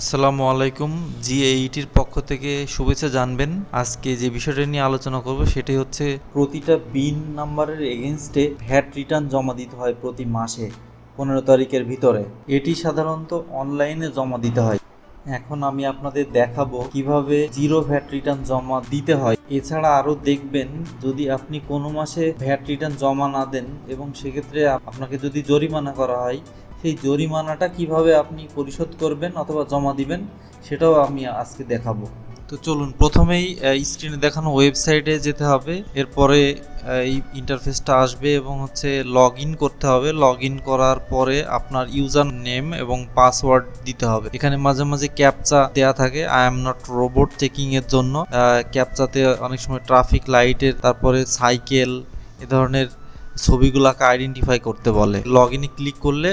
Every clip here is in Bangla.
আসসালামু আলাইকুম। জি এইটির পক্ষ থেকে শুভেচ্ছা জানবেন। আজকে যে বিষয়টা নিয়ে আলোচনা করব সেটি হচ্ছে প্রতিটা বিন নাম্বারের এগেনস্টে ভ্যাট রিটার্ন জমা দিতে হয় প্রতি মাসে পনেরো তারিখের ভিতরে। এটি সাধারণত অনলাইনে জমা দিতে হয়। এখন আমি আপনাদের দেখাবো কীভাবে জিরো ভ্যাট রিটার্ন জমা দিতে হয়। এছাড়া আরও দেখবেন, যদি আপনি কোনো মাসে ভ্যাট রিটার্ন জমা না দেন এবং সেক্ষেত্রে আপনাকে যদি জরিমানা করা হয়, সেই জরিমানাটা কীভাবে আপনি পরিশোধ করবেন অথবা জমা দিবেন, সেটাও আমি আজকে দেখাবো। তো চলুন, প্রথমেই স্ক্রিনে দেখানো ওয়েবসাইটে যেতে হবে। এরপরে এই ইন্টারফেসটা আসবে এবং হচ্ছে লগ করতে হবে। লগ করার পরে আপনার ইউজার নেম এবং পাসওয়ার্ড দিতে হবে। এখানে মাঝে মাঝে ক্যাপচা দেয়া থাকে I am not robot checking এর জন্য। ক্যাপচাতে অনেক সময় ট্রাফিক লাইটের তারপরে সাইকেল এ ধরনের ছবিগুলোকে আইডেন্টিফাই করতে বলে। লগ ইনে ক্লিক করলে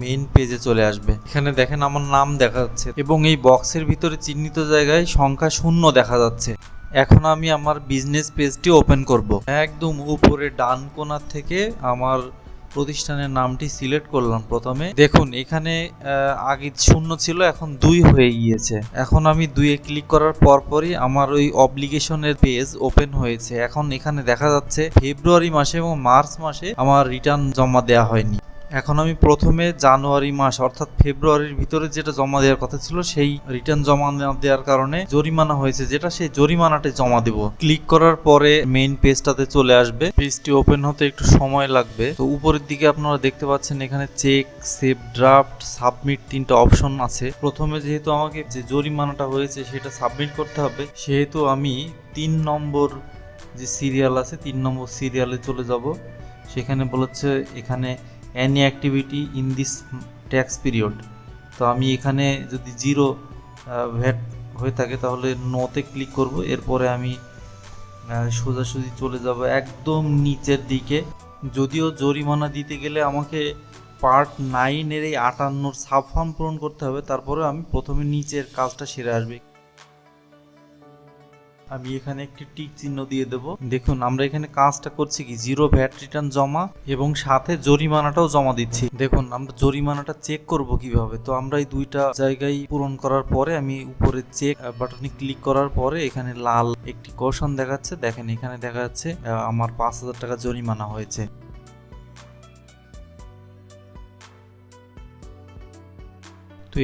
মেইন পেজে চলে আসবে। এখানে দেখেন আমার নাম দেখা যাচ্ছে এবং এই বক্সের ভিতরে চিহ্নিত জায়গায় সংখ্যা শূন্য দেখা যাচ্ছে। এখন আমি আমার বিজনেস পেজটি ওপেন করব। একদম উপরে ডান কোণার থেকে আমার প্রতিষ্ঠানের নামটি সিলেক্ট করলাম প্রথমে। দেখুন, এখানে আগে শূন্য ছিল, এখন দুই হয়ে গিয়েছে। এখন আমি দুইয়ে ক্লিক করার পরপরই আমার ওই অব্লিগেশনের পেজ ওপেন হয়েছে। এখন এখানে দেখা যাচ্ছে, ফেব্রুয়ারি মাসে এবং মার্চ মাসে আমার রিটার্ন জমা দেওয়া হয়নি। এখন আমি প্রথমে জানুয়ারি মাস, অর্থাৎ ফেব্রুয়ারির ভিতরে যেটা জমা দেওয়ার কথা ছিল, সেই রিটার্ন জমা দেওয়ার কারণে জরিমানা হয়েছে, যেটা সেই জরিমানাটা জমা দেব। ক্লিক করার পরে মেইন পেজটাতে চলে আসবে। পেজটি ওপেন হতে একটু সময় লাগবে। তো উপরের দিকে আপনারা দেখতে পাচ্ছেন, এখানে চেক সেভ ড্রাফট সাবমিট তিনটা অপশন আছে। প্রথমে যেহেতু আমাকে যে জরিমানাটা হয়েছে, সেটা সাবমিট করতে হবে, সেহেতু আমি তিন নম্বর যে সিরিয়াল আছে, তিন নম্বর সিরিয়ালে চলে যাব। সেখানে বলেছে এখানে any activity in this tax period তো আমি এখানে যদি জিরো ভ্যাট হয়ে থাকে তাহলে নোতে ক্লিক করব। এরপরে আমি সোজাসুজি চলে যাব একদম নিচের দিকে। যদিও জরিমানা দিতে গেলে আমাকে পার্ট নাইনের এই আটান্নর সাব ফর্ম পূরণ করতে হবে। তারপরে আমি প্রথমে নিচের কাজটা সেরে আসবে। আমি এখানে একটি টিক চিহ্ন দিয়ে দেব। দেখুন, আমরা এখানে কাজটা করছি কি? জিরো ভ্যাট রিটার্ন জমা এবং সাথে জরিমানাটাও জমা দিচ্ছি। দেখুন, আমরা জরিমানাটা চেক করব কীভাবে? তো আমরা এই দুইটা জায়গায় পূরণ করার পরে আমি উপরে চেক বাটনে ক্লিক করার পরে এখানে লাল একটি কশন দেখাচ্ছে। দেখেন, এখানে দেখা যাচ্ছে আমার পাঁচ হাজার টাকা জরিমানা হয়েছে।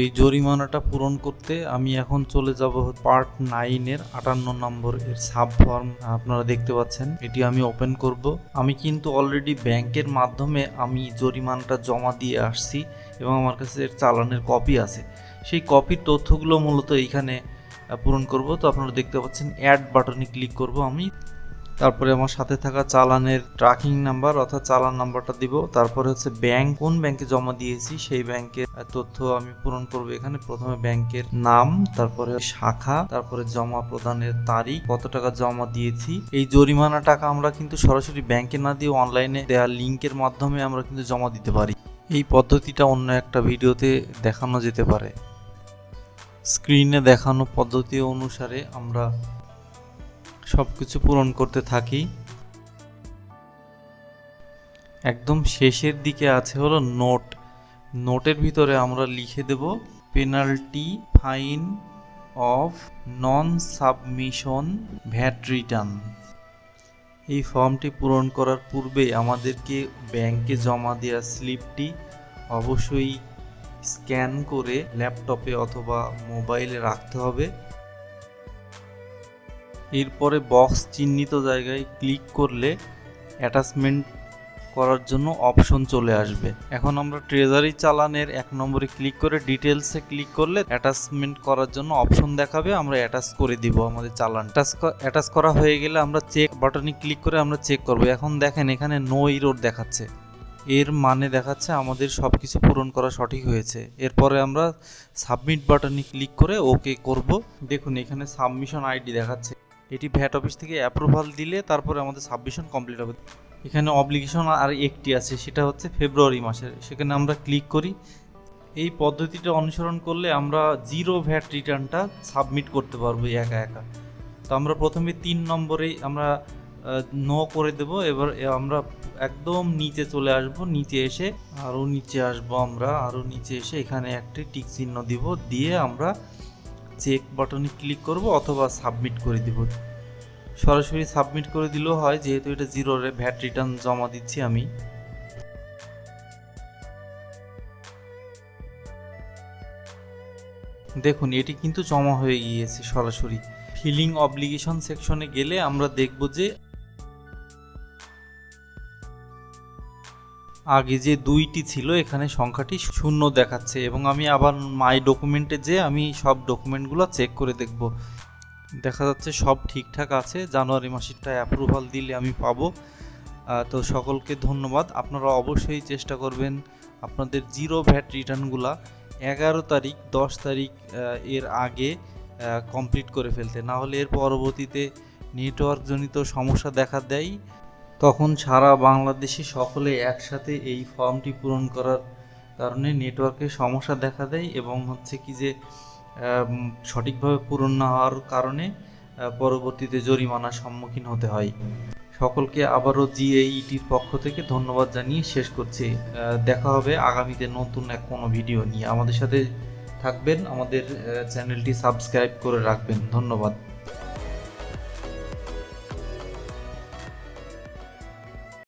এই জরিমানাটা পূরণ করতে আমি এখন চলে যাব পার্ট নাইনের আটান্ন নম্বর এর সাব ফর্ম আপনারা দেখতে পাচ্ছেন, এটি আমি ওপেন করব। আমি কিন্তু অলরেডি ব্যাংকের মাধ্যমে আমি জরিমানাটা জমা দিয়ে আসছি এবং আমার কাছে চালানের কপি আছে। সেই কপির তথ্যগুলো মূলত এইখানে পূরণ করব। তো আপনারা দেখতে পাচ্ছেন অ্যাড বাটনে ক্লিক করব আমি। তারপরে আমার সাথে থাকা চালানের ট্র্যাকিং নাম্বার অর্থাৎ চালান নাম্বারটা দিব। তারপরে হচ্ছে ব্যাংক কোন ব্যাংকে জমা দিয়েছি সেই ব্যাংকের তথ্য আমি পূরণ করব এখানে। প্রথমে ব্যাংকের নাম, তারপরে শাখা, তারপরে জমা প্রদানের তারিখ, কত টাকা জমা দিয়েছি। এই জরিমানা টাকা আমরা কিন্তু সরাসরি ব্যাংকে না দিয়ে অনলাইনে দেওয়া লিংকের মাধ্যমে আমরা কিন্তু জমা দিতে পারি। এই পদ্ধতিটা অন্য একটা ভিডিওতে দেখানো যেতে পারে। স্ক্রিনে দেখানো পদ্ধতি অনুসারে আমরা সব কিছু পূরণ করতে থাকি। একদম শেষের দিকে আছে হলো নোট। নোটের ভিতরে আমরা লিখে দেব, penalty fine of non submission VAT return. এই ফর্মটি পূরণ করার পূর্বে আমাদেরকে ব্যাংকে জমা দেওয়া স্লিপটি অবশ্যই স্ক্যান করে ল্যাপটপে অথবা মোবাইলে রাখতে হবে। এরপরে বক্স চিহ্নিত জায়গায় ক্লিক করলে অ্যাটাচমেন্ট করার জন্য অপশন চলে আসবে। এখন আমরা ট্রেজারি চালানের এক নম্বরে ক্লিক করে ডিটেলসে ক্লিক করলে অ্যাটাচমেন্ট করার জন্য অপশন দেখাবে, আমরা অ্যাটাচ করে দিব আমাদের চালান। অ্যাটাচ করা হয়ে গেলে আমরা চেক বাটনে ক্লিক করে আমরা চেক করব। এখন দেখেন এখানে নো ইরোড দেখাচ্ছে। এর মানে দেখাচ্ছে আমাদের সব কিছু পূরণ করা সঠিক হয়েছে। এরপরে আমরা সাবমিট বাটনে ক্লিক করে ওকে করব। দেখুন এখানে সাবমিশন আইডি দেখাচ্ছে। এটি ভ্যাট অফিস থেকে অ্যাপ্রুভাল দিলে তারপরে আমাদের সাবমিশন কমপ্লিট হবে। এখানে অব্লিগেশন আর একটি আছে, সেটা হচ্ছে ফেব্রুয়ারি মাসের। সেখানে আমরা ক্লিক করি। এই পদ্ধতিটা অনুসরণ করলে আমরা জিরো ভ্যাট রিটার্নটা সাবমিট করতে পারব একা একা। তো আমরা প্রথমে তিন নম্বরেই আমরা নো করে দেব। এবার আমরা একদম নিচে চলে আসব, নিচে এসে আরও নিচে আসব আমরা আরও নিচে এসে এখানে একটি টিক চিহ্ন দিব। দিয়ে আমরা চেক বাটনে ক্লিক করব অথবা সাবমিট করে দিব। সরাসরি সাবমিট করে দিলেও হয়, যেহেতু এটা জিরো ভ্যাট রিটার্ন জমা দিচ্ছি আমি। দেখুন, এটি কিন্তু জমা হয়ে গিয়েছে সরাসরি। ফিলিং অবলিগেশন সেকশনে গেলে আমরা দেখব যে আগে যে দুইটি ছিল, এখানে সংখ্যাটি শূন্য দেখাচ্ছে এবং আমি আবার মাই ডকুমেন্টে যে আমি সব ডকুমেন্টগুলো চেক করে দেখব। দেখা যাচ্ছে সব ঠিকঠাক আছে, জানুয়ারি মাসেরটা অ্যাপ্রুভাল দিলে আমি পাবো। তো সকলকে ধন্যবাদ। আপনারা অবশ্যই চেষ্টা করবেন আপনাদের জিরো ভ্যাট রিটার্নগুলা এগারো তারিখ, দশ তারিখ এর আগে কমপ্লিট করে ফেলতে। না হলে এর পরবর্তীতে নেটওয়ার্কজনিত সমস্যা দেখা দেয়। তখন সারা বাংলাদেশে সকলে একসাথে এই ফর্মটি পূরণ করার কারণে নেটওয়ার্কে সমস্যা দেখা দেয় এবং হচ্ছে কি যে সঠিকভাবে পূরণ না হওয়ার কারণে পরবর্তীতে জরিমানার সম্মুখীন হতে হয়। সকলকে আবারও জিএইটির পক্ষ থেকে ধন্যবাদ জানিয়ে শেষ করছি। দেখা হবে আগামীতে নতুন এক কোনো ভিডিও নিয়ে। আমাদের সাথে থাকবেন, আমাদের চ্যানেলটি সাবস্ক্রাইব করে রাখবেন। ধন্যবাদ।